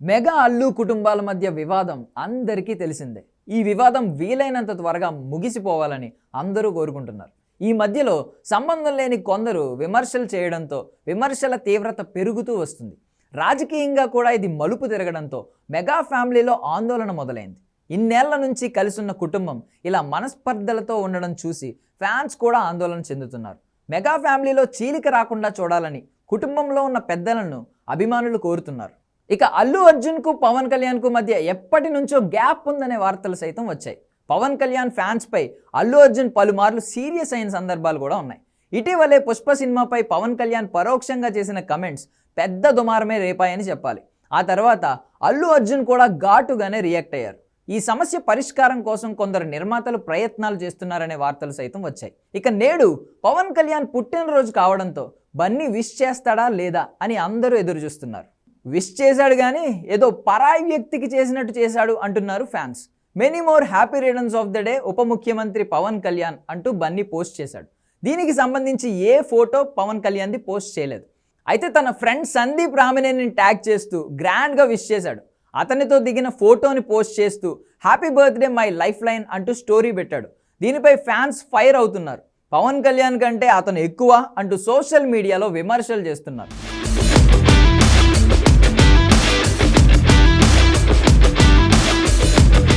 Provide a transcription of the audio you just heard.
Mega Allu కుటుంబాల మధ్య వివాదం అందరికీ తెలిసిందే. ఈ వివాదం వీలైనంత త్వరగా ముగిసిపోవాలని అందరూ కోరుకుంటున్నారు. ఈ మధ్యలో సంబంధం లేని కొందరు విమర్శలు చేయడంతో విమర్శల తీవ్రత పెరుగుతూ వస్తుంది. రాజకీయంగా కూడా ఇది మలుపు తిరగడంతో మెగా ఫ్యామిలీలో ఆందోళన మొదలైంది. ఇన్నేళ్ళ నుంచి కలిసున్న కుటుంబం ఇలా మనస్పర్ధలతో ఉండడం చూసి ఫ్యాన్స్ కూడా ఆందోళన చెందుతున్నారు. మెగా ఫ్యామిలీలో చీలిక రాకుండా చూడాలని కుటుంబంలో ఉన్న పెద్దలను అభిమానులు కోరుతున్నారు. ఇక అల్లు అర్జున్కు పవన్ కళ్యాణ్కు మధ్య ఎప్పటి నుంచో గ్యాప్ ఉందనే వార్తలు సైతం వచ్చాయి. పవన్ కళ్యాణ్ ఫ్యాన్స్పై అల్లు అర్జున్ పలుమార్లు సీరియస్ అయిన సందర్భాలు కూడా ఉన్నాయి. ఇటీవలే పుష్ప సినిమాపై పవన్ కళ్యాణ్ పరోక్షంగా చేసిన కమెంట్స్ పెద్ద దుమారమే రేపాయని చెప్పాలి. ఆ తర్వాత అల్లు అర్జున్ కూడా ఘాటుగానే రియాక్ట్ అయ్యారు. ఈ సమస్య పరిష్కారం కోసం కొందరు నిర్మాతలు ప్రయత్నాలు చేస్తున్నారనే వార్తలు సైతం వచ్చాయి. ఇక నేడు పవన్ కళ్యాణ్ పుట్టినరోజు కావడంతో బన్నీ విష్ చేస్తాడా లేదా అని అందరూ ఎదురు చూస్తున్నారు విష్ చేశాడు కానీ ఏదో పరాయి వ్యక్తికి చేసినట్టు చేశాడు అంటున్నారు fans. Many more happy returns of the day ఉప ముఖ్యమంత్రి పవన్ కళ్యాణ్ అంటూ బన్నీ పోస్ట్ చేశాడు. దీనికి సంబంధించి ఏ ఫోటో పవన్ కళ్యాణ్ది పోస్ట్ చేయలేదు. అయితే తన ఫ్రెండ్ సందీప్ రామినేని ట్యాగ్ చేస్తూ గ్రాండ్గా విష్ చేశాడు. అతనితో దిగిన ఫోటోని పోస్ట్ చేస్తూ happy birthday my life line అంటూ స్టోరీ పెట్టాడు. దీనిపై ఫ్యాన్స్ ఫైర్ అవుతున్నారు. పవన్ కళ్యాణ్ కంటే అతను ఎక్కువ అంటూ సోషల్ మీడియాలో విమర్శలు చేస్తున్నారు.